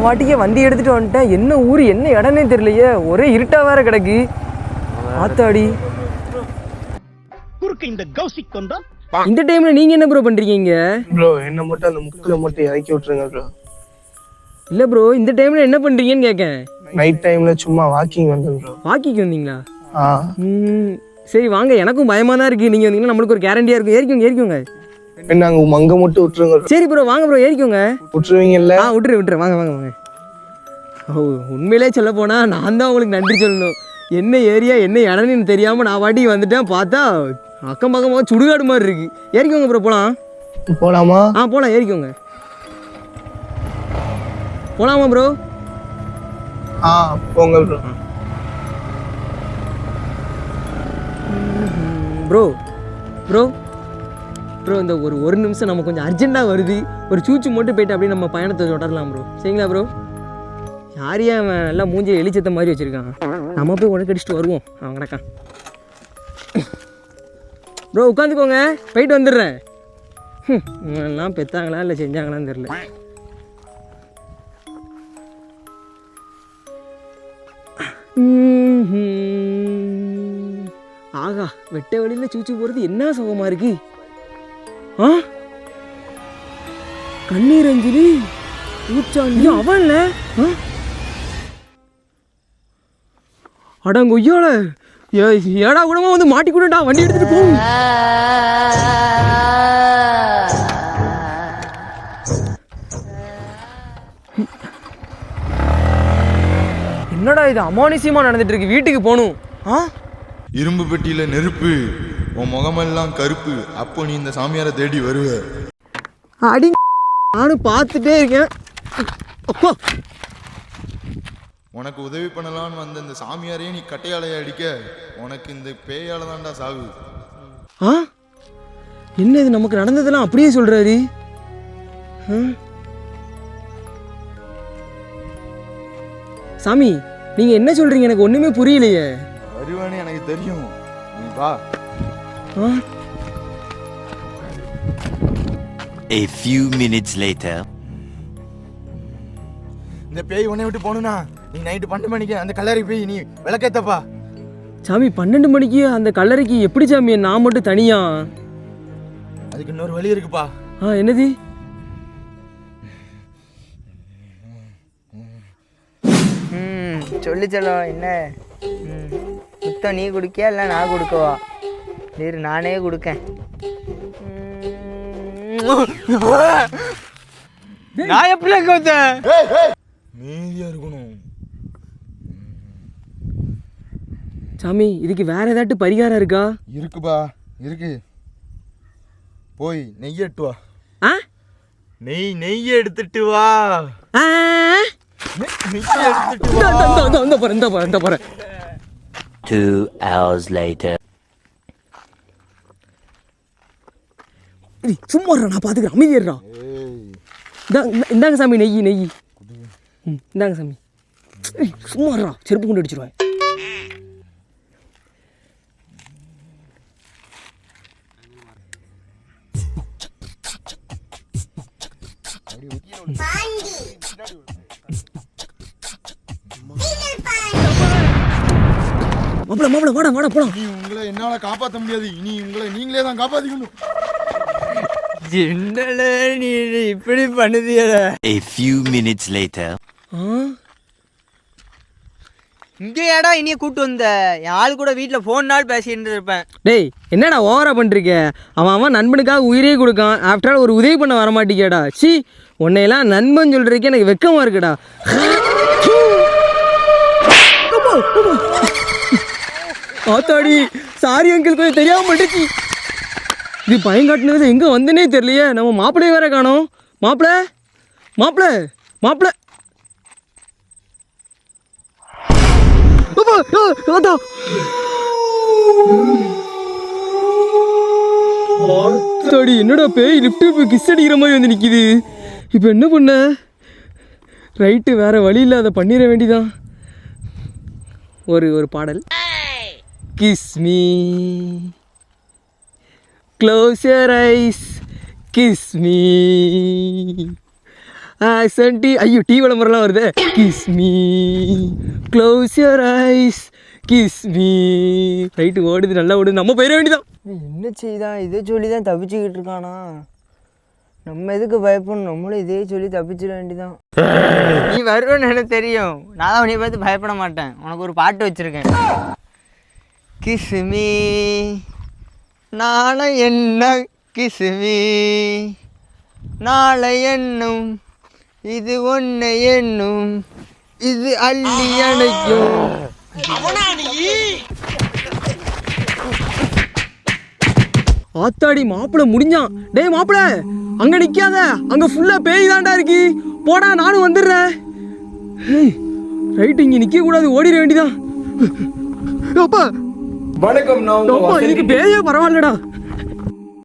நான் வாட்டிக்கே வண்டி எடுத்துட்டு வந்துட்டேன். என்ன ஊர் என்ன இடம்னே தெரியலையே. ஒரே இருட்டா வேற கிடக்கு. ஆத்தாடி. குறுக்கு இந்த கௌசிக் வந்தான் இந்த டைம்ல நீங்க என்ன ப்ரோ பண்றீங்க? இங்க ப்ரோ என்ன மட்டும் அந்த முக்கில் மட்டும் இறக்கி விட்டுருங்க ப்ரோ இல்ல ப்ரோ இந்த டைம்ல என்ன பண்றீங்கன்னு கேட்கேன் நைட் டைம்ல சும்மா வாக்கிங் வந்தேன் ப்ரோ வாக்கிக்கு வந்தீங்களா? ஆ. ம், சரி வாங்க. எனக்கும் பயமா தான் இருக்கு. நீங்க வந்தீங்கன்னா நம்மளுக்கு ஒரு கேரண்டியா இருக்கும். ஏறிக்கோங்க ஏறிக்கோங்க. என்ன அங்கே மங்க மட்டும் விட்டுருங்க. சரி ப்ரோ வாங்க ப்ரோ ஏறிக்கோங்க. விட்டுருவீங்கல்ல? ஆ விட்டுரு விட்டுரு. வாங்க வாங்க வாங்க. உண்மையிலே சொல்ல போனா நான் தான் உங்களுக்கு நன்றி சொல்லணும். என்ன ஏரியா என்ன இடம்னு தெரியாம நான் வாட்டி வந்துட்டேன் பார்த்தா அக்கம் பக்கமாக சுடுகாடு மாதிரி இருக்கு. ஏறிக்கோங்க ப்ரோ போலாம். போலாமா? ஆ போலாம் ஏறிக்கோங்க. போலாமா ப்ரோ ஆ போங்க ப்ரோ ப்ரோ ப்ரோ ப்ரோ இந்த ஒரு ஒரு நிமிஷம் நம்ம கொஞ்சம் அர்ஜென்ட்டாக வருது. ஒரு சூச்சு மட்டும் போயிட்டு அப்படியே நம்ம பயணத்தை தொடரலாம் ப்ரோ சரிங்களா ப்ரோ யாரையா அவன் நல்லா மூஞ்சி எலிச்சத்த மாதிரி வச்சுருக்கான். நம்ம போய் கடிச்சிட்டு வருவோம். அவன் கிடக்கான் ப்ரோ உட்காந்துக்கோங்க. போயிட்டு வந்துடுறேன். இவங்கெல்லாம் பெத்தாங்களா இல்லை செஞ்சாங்களான்னு தெரில. ஆகா வெட்ட வெளியில சூச்சு போறது என்ன சுகமா இருக்கு? ஆ? கண்ணீர் அஞ்சலி ஊச்சாண்டி அவன்ல? ஆ? அடங்கொய்யால ஏடா கூடமா வந்து மாட்டிக்கூடா வண்டி எடுத்துட்டு போ. என்னடா இது அமானுஷ்யமா நடந்துட்டு இருக்கு? வீட்டுக்கு போகணும் ஆ? இரும்பு பெட்டியில நெருப்பு உன் முகமெல்லாம் கருப்பு. அப்போ நீ இந்த சாமியாரை தேடி வருவ. அடி நானும் பார்த்துட்டே இருக்கேன். அப்பா. உனக்கு உதவி பண்ணலாம்னு வந்த இந்த சாமியாரையே நீ கட்டையாலைய அடிக்க? உனக்கு இந்த பேயால தான்டா சாவு. ஆ? என்ன இது நமக்கு நடந்ததெல்லாம் அப்படியே சொல்றாரு? ஆ? சாமி நீங்க என்ன சொல்றீங்க? எனக்கு ஒண்ணுமே புரியலையே. வருவான்னு எனக்கு தெரியும். நீ வா. ஆ? A few minutes later. இந்த பேய் உன்னை விட்டு போகணும்னா நீ நைட்டு பன்னெண்டு மணிக்கு அந்த கல்லறை போய் நீ விளக்கேத்தப்பா. சாமி பன்னெண்டு மணிக்கு அந்த கல்லறைக்கு எப்படி சாமி? நான் மட்டும் தனியா? அதுக்கு இன்னொரு வழி இருக்குப்பா. ஆ என்னது? ம் சொல்லு செல்லம் என்ன? ம் முத்தம் நீ குடிக்கியா இல்லை நான் கொடுக்கவா? இரு நானே கொடுக்கேன். நான் எப்படி மீதியா சாமி இதுக்கு வேற ஏதாட்டு பரிகாரம் இருக்கா? இருக்குப்பா இருக்கு. போய் நெய் எட்டு வா. ஆ? நெய் நெய் எடுத்துட்டு வா. ஆ? நெய் நெய் எடுத்துட்டு இந்த இந்த போறேன் இந்த போறேன் இந்த போறேன் Two hours later. சும்மா நான் பாத்துக்கிறேன். அமைதியா இந்தா இந்த- இந்தாங்க சாமி நெய் நெய். இந்தாங்க சாமி. ஏய், சும்மா இருடா, செருப்பு கொண்டு அடிச்சிருவேன். மாப்பிள மாப்பிள வாடா வாடா போலாம். நீ உங்களை என்னால காப்பாற்ற முடியாது. இனி உங்களை நீங்களே தான் காப்பாத்திக்கணும். என்னல நீ இப்படி பண்ணுதியல A few minutes later. இங்கே ஏடா இனிய கூட்டு வந்த? யாரு ஆள் கூட வீட்டில் ஃபோன் நாள் பேசிட்டு இருப்பேன். டேய் என்னடா ஓவரா பண்ணிருக்க அவன் அவன் நண்பனுக்காக உயிரே கொடுக்கான். ஆஃப்டர் ஆல் ஒரு உதவி பண்ண வர மாட்டேங்கடா சி உன்னையெல்லாம் நண்பன் சொல்றதுக்கு எனக்கு வெக்கமா இருக்குடா. ஆத்தாடி சாரி அங்கிள் கொஞ்சம் தெரியாம பண்ணிச்சு இது பயங்காட்டினது எங்க வந்தனே தெரியலையே. நம்ம மாப்பிள்ளையே வேற காணோம். மாப்பிள மாப்பிள மாப்பிள அப்பா, என்னடா பேய்? லிஃப்ட் கிஸ் அடிக்கிற மாதிரி வந்து நிக்குது. இப்போ என்ன பண்ண? ரைட்டு வேற வழி இல்லை அதை பண்ணிட வேண்டிதான். ஒரு ஒரு பாடல். Kiss me close your eyes kiss me action ஐயோ டீ விளம்பரம்லாம் வருது. Kiss me close your eyes kiss me right ஓடுது நல்லா ஓடுது. நம்ம போயிட வேண்டியதான் என்ன செய்தான் இதை சொல்லி தான் தப்பிச்சுக்கிட்டு இருக்கானா? நம்ம எதுக்கு பயப்படணும்? நம்மளும் இதே சொல்லி தப்பிச்சிட வேண்டிதான் நீ வருவேன்னு எனக்கு தெரியும். நான் தான் உன்னை பார்த்து பயப்பட மாட்டேன். உனக்கு ஒரு பாட்டு வச்சுருக்கேன். கிசுமி நாளை என்ன? கிசுமி நாளை என்னும் இது ஒன்றை என்னும் இது அள்ளி அணைக்கும். ஆத்தாடி மாப்பிள முடிஞ்சான். டேய் மாப்பிள அங்க நிக்காத. அங்க ஃபுல்லா பேய் தான்டா இருக்கு. போடா நானும் வந்துடுறேன். ரைட் இங்க நிக்க கூடாது ஓடிட வேண்டியதான் அப்பா. வணக்கம் நான் இதுக்கு பேயே பரவாயில்லடா.